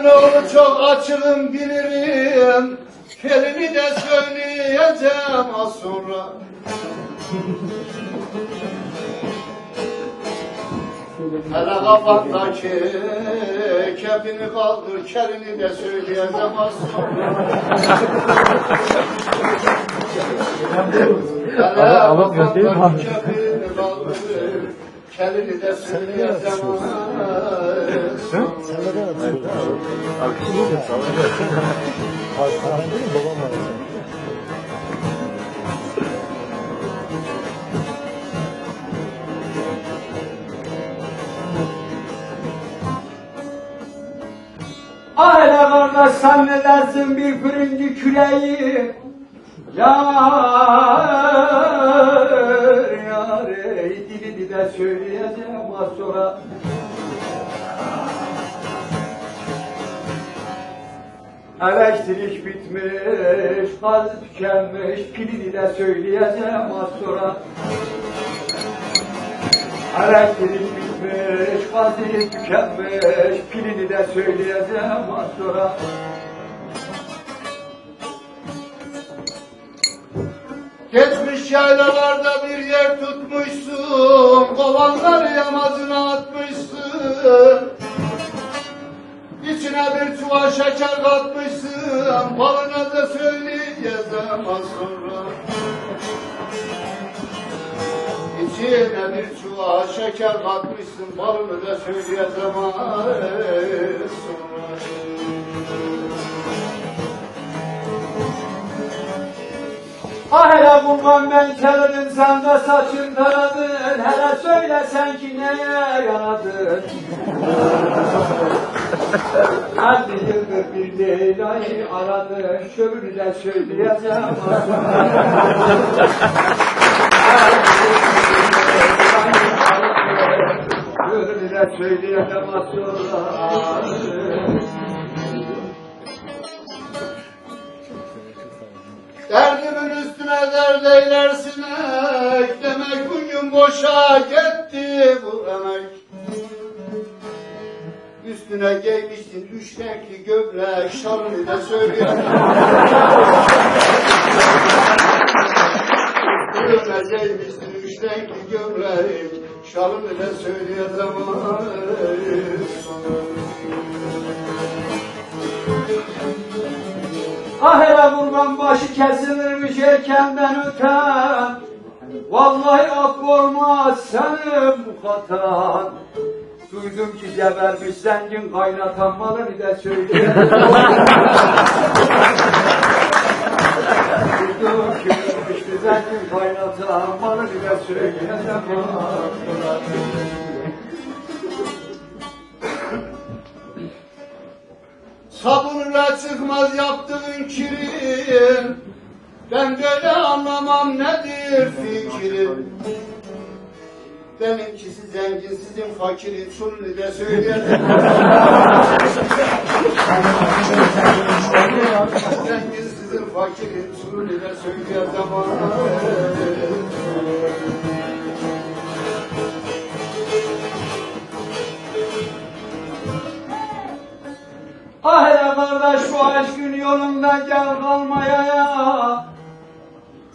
Emin oğlu çok açığım bilirim. Kelimi de söyleyeceğim az sonra. Hele kafandaki kepini kaldır, kelini de söyleyeceğim az sonra. Hele alamıyor değil mi abi? kafandaki kepini kaldır, kelini de söyleyeceğim az sonra. Aile kardeş sen ne dersin bir fırıncı küreği ey dile söyleyeceğim az sonra Elektrik bitmiş, gaz tükenmiş, pili dile söyleyeceğim az sonra Elektrik bitmiş, gazı tükenmiş, pilini de söyleyeceğim az sonra. Geçmiş yaylalarda bir yer tutmuşsun, kovanları yamacına atmışsın. İçine bir çuval şeker katmışsın, balına da söyleyeceğim az sonra. İçine bir çuval şeker katmışsın, balını da söyleyeceğim az sonra. Ah hele bundan ben keledim sen de saçın taradın Hele söyle sen ki neye yaradın? Hadi yıldır bir Leyla'yı aradın. Şöbürü de söyleyeceğim. Şöbürü de söyleyeceğim üstüne dert eylersin ek, Demek bugün boşa gitti bu emek. Üstüne giymişsin üç renkli gömlek, şalını da söyleyeyim. Üstüne giymişsin üç renkli gömlek, şalını da söyleyeceğim. Ahire vurgan başı kesilirmiş erkenden öten. Vallahi affolmaz senin bu hatan. Duydum ki gebermiş zengin kaynatan malını da söyleyeyim Duydum ki ölmüştü zengin kaynatan malını da söyleyeyim Sabırla çıkmaz yaptığın kirin. Ben böyle anlamam nedir fikrin? Benimkisi zengin sizin fakirin Şunu da söyleyelim Zengin sizin fakirin Şunu da söyleyelim kardeş şu aşkın yolunda gel kalmaya ya.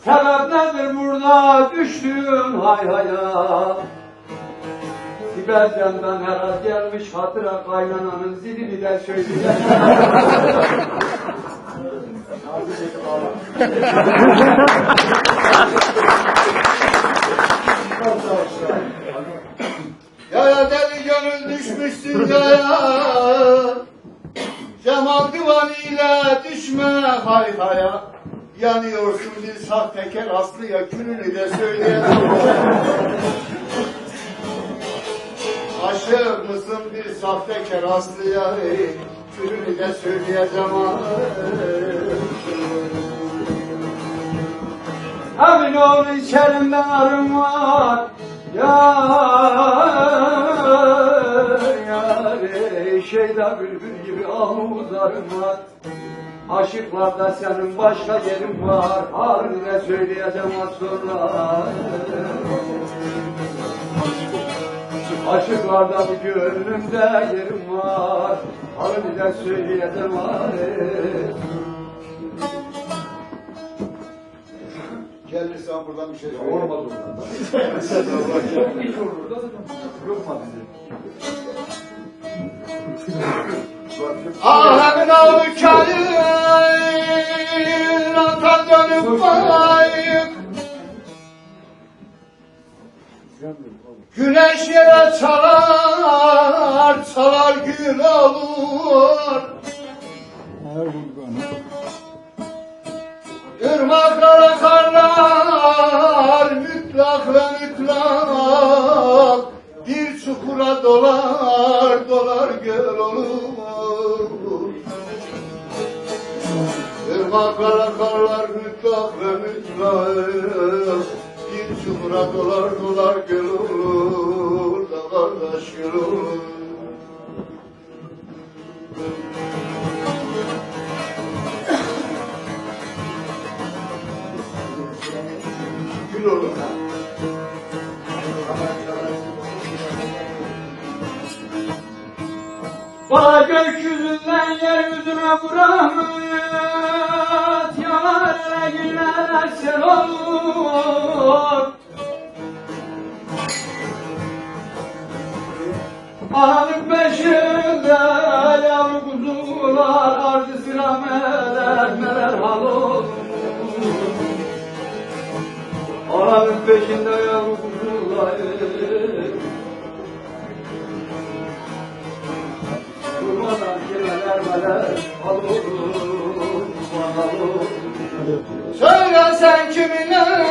Sebep nedir burada düştün hay haya. Sibel candan herhal gelmiş hatıra kaynananın zilini de söyleyeceğim. Yaya sahtekar Aslı'ya gününü de söyleyemem Aşık mısın bir sahtekar Aslı'ya Gününü de söyleyeceğim Emin ol içerimde arım var. Yar, yar, ey, şeyde bülbül gibi ahuzarım var Aşıklarda senin başka yerin var. Halini ne söyleyeceğim az sonra. Aşıklarda bir gönlümde yerim var. Halini ne söyleyeceğim var Gelirsen buradan bir şey söyle. Olmaz ondan. Hiç olur da yok mu Ahemin avlu kayın Ata dönüp bayık. Güneş yere çalar Çalar gül olur. Irmaklara Bana gökyüzünden yeryüzüne vuramıt Yanar güller sel olur. Ananın peşinde yavru kuzular Ardı sıra meler meler hal olur. Ananın peşinde yavru kuzular Söyle sen kiminle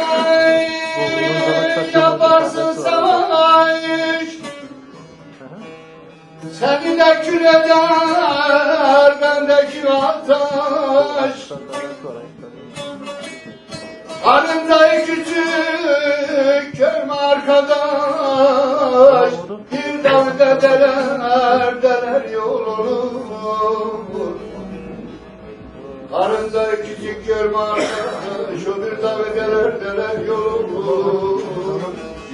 yaparsın savaş? Seni de kül eder bendeki ateş. Karnımda küçük görme arkadaş. Bir davet ederler arkadaş O bir davet eder deler yol olur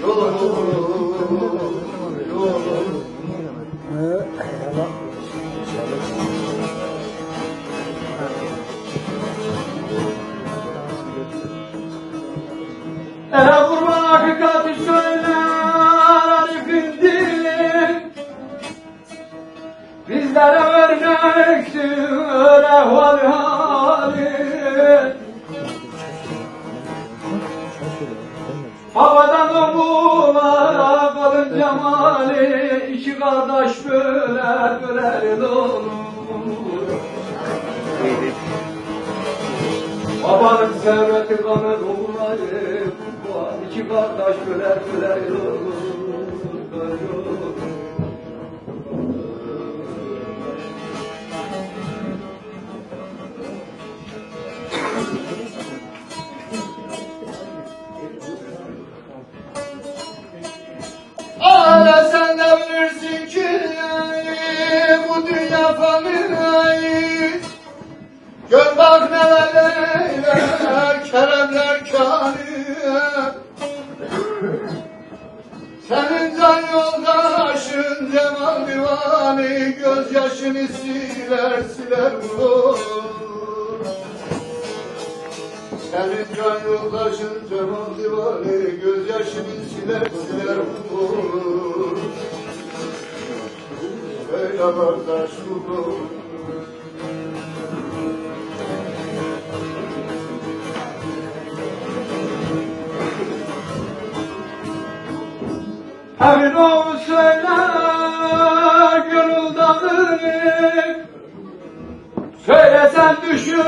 Yol olur Yol olur Ere kurban hakikati söyler Arif'in Bizlere örnektür ehval hali Babadan oğula kalın cemali İki kardeş böler böler olur Babanın serveti kanı Kurban iki kardeş böler böler olur fani Gör bak neler eyler keremler kâni Senin can yoldaşın Cemal Divani Gözyaşını siler siler vurur senin can yoldaşın Cemal Divani Gözyaşını siler siler vurur Söyle kardeş vurur Emin ol söyler gönül dağını Söylesen düşün